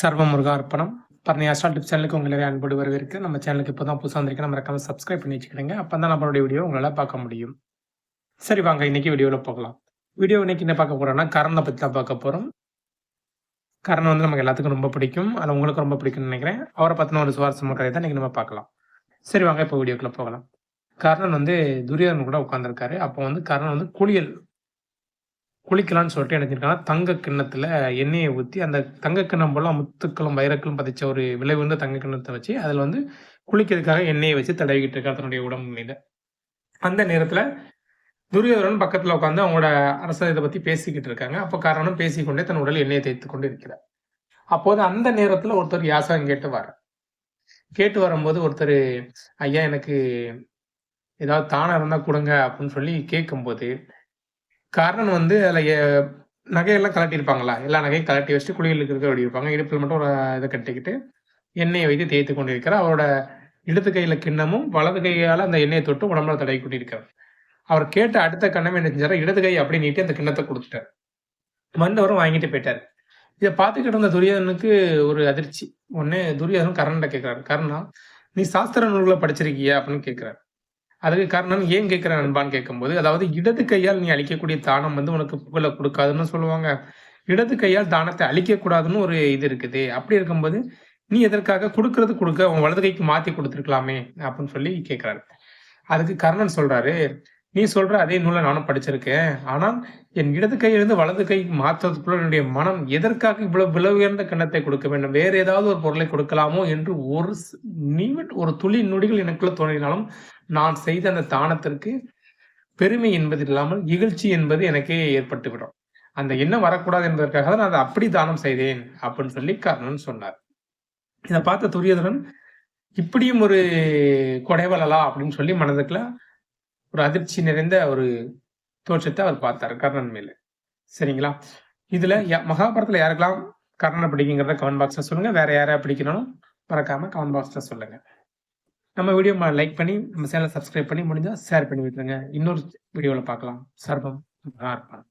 சர்வ முருகார்ப்பணம் பரணி அஸ்ட்ரா டிப் சேனலுக்கு உங்களை அன்போடு வரவேற்கு. நம்ம சேனலுக்கு இப்போ தான் புதுசாக வந்திருக்கு நம்ம மறக்காம சப்ஸ்கிரைப் பண்ணி வச்சுக்கிடுங்க. அப்போ தான் நம்மளுடைய வீடியோ உங்களால் பார்க்க முடியும். சரி வாங்க. இன்னைக்கு வீடியோவில் போகலாம். வீடியோ இன்னைக்கு என்ன பார்க்க போகிறோம்னா கரனை பற்றி தான் பார்க்க போகிறோம் கர்ணன் வந்து நமக்கு எல்லாத்துக்கும் ரொம்ப பிடிக்கும். அது உங்களுக்கு ரொம்ப பிடிக்கும்னு நினைக்கிறேன். அவரை பற்றின ஒரு சுவாரஸ்யமான கதை தான் இன்னைக்கு நம்ம பார்க்கலாம். சரி வாங்க. இப்போ வீடியோக்குள்ளே போகலாம். கர்ணன் வந்து துரியோதனன் கூட உட்காந்துருக்காரு அப்போ வந்து கர்ணன் வந்து குளியல் குளிக்கலாம்னு சொல்லிட்டு நினைச்சிருக்காங்க தங்க கிண்ணத்துல எண்ணெயை ஊற்றி அந்த தங்க கிண்ணம் போல முத்துக்களும் வைரக்களும் பதிச்ச ஒரு விலை உயர்ந்த தங்க கிண்ணத்தை வச்சு அதில் வந்து குளிக்கிறதுக்காக எண்ணெயை வச்சு தடவிக்கிட்டு இருக்கா தன்னுடைய உடம்பு மீது அந்த நேரத்தில் துரியோதரன் பக்கத்தில் உட்காந்து அவங்களோட அரச இதை பற்றி பேசிக்கிட்டு இருக்காங்க. அப்போ காரணம் பேசிக்கொண்டே தன் உடல் எண்ணெயை தேய்த்து கொண்டு இருக்கிறார். அப்போது அந்த நேரத்தில் ஒருத்தர் யாசகம் கேட்டு வர கேட்டு வரும்போது ஒருத்தர் ஐயா எனக்கு ஏதாவது தானம் இருந்தால் கொடுங்க அப்படின்னு சொல்லி கேட்கும்போது கர்ணன் வந்து அதில் நகையெல்லாம் கலட்டியிருப்பாங்களா எல்லா நகையும் கலட்டி வச்சுட்டு குளியல் இருக்கிறது அப்படி இருப்பாங்க இடுப்பில் மட்டும் ஒரு இதை கட்டிக்கிட்டு எண்ணெயை வைத்து தேய்த்து கொண்டு இருக்கிறார் அவரோட இடது கையில் கிண்ணமும் வலது கையால் அந்த எண்ணெயை தொட்டு உடம்புல தடவி கொண்டிருக்கிறார். அவர் கேட்ட அடுத்த கண்ணமே என்ன செஞ்சாரா? இடது கை அப்படி நீட்டி அந்த கிண்ணத்தை கொடுத்துட்டார். வந்தவரும் வாங்கிட்டு போயிட்டார். இதை பார்த்துக்கிட்டு இருந்த துரியோதனுக்கு ஒரு அதிர்ச்சி. ஒன்று துரியோதனன் கர்ணன்ட்ட கேட்குறாரு. கர்ணா நீ சாஸ்திர நூல்களை படிச்சிருக்கியா? அப்படின்னு கேட்குறாரு. அதுக்கு காரணம் ஏன் கேட்கிற நண்பான்னு கேட்கும்போது அதாவது இடது கையால் நீ அழிக்கக்கூடிய தானம் வந்து உனக்கு புகழை கொடுக்காதுன்னு சொல்லுவாங்க. இடது கையால் தானத்தை அழிக்கக்கூடாதுன்னு ஒரு இது இருக்குது. அப்படி இருக்கும்போது நீ எதற்காக கொடுக்கறது கொடுக்க உன் வலது கைக்கு மாத்தி கொடுத்துருக்கலாமே அப்படின்னு சொல்லி கேட்கிறாரு. அதுக்கு கர்ணன் சொல்றாரு நீ சொல்ற அதே நூலை நானும் படிச்சிருக்கேன். ஆனால் என் இடது கையிலிருந்து வலது கை மாற்றுறதுக்குள்ள என்னுடைய மனம் எதற்காக இவ்வளவு விலை உயர்ந்த கண்ணத்தை கொடுக்க வேண்டும்? வேற ஏதாவது ஒரு பொருளை கொடுக்கலாமோ என்று ஒரு நிமிட் ஒரு துளி நொடிகள் எனக்குள்ள தோன்றினாலும் நான் செய்த அந்த தானத்திற்கு பெருமை என்பது இல்லாமல் இகழ்ச்சி என்பது எனக்கே ஏற்பட்டுவிடும். அந்த எண்ணம் வரக்கூடாது என்பதற்காக தான் நான் அதை அப்படி தானம் செய்தேன் அப்படின்னு சொல்லி கர்ணன் சொன்னார். இதை பார்த்த துரியதுடன் இப்படியும் ஒரு கொடைவலலா அப்படின்னு சொல்லி மனதுக்குள்ள ஒரு அதிர்ச்சி நிறைந்த ஒரு தோற்றத்தை அவர் பார்த்தார் கர்ணன் மேல. சரிங்களா? இதுல மகாபாரதத்துல யாருக்கெல்லாம் கர்ணனை பிடிக்குங்கிறத கமெண்ட் பாக்ஸ்ல சொல்லுங்க. வேற யாரா பிடிக்கணும் மறக்காம கமெண்ட் பாக்ஸ்ல சொல்லுங்க. நம்ம வீடியோ லைக் பண்ணி நம்ம சேனலை சப்ஸ்கிரைப் பண்ணி முடிஞ்சா ஷேர் பண்ணி விட்டுருங்க இன்னொரு வீடியோவில் பார்க்கலாம். சர்வம் இருப்பான்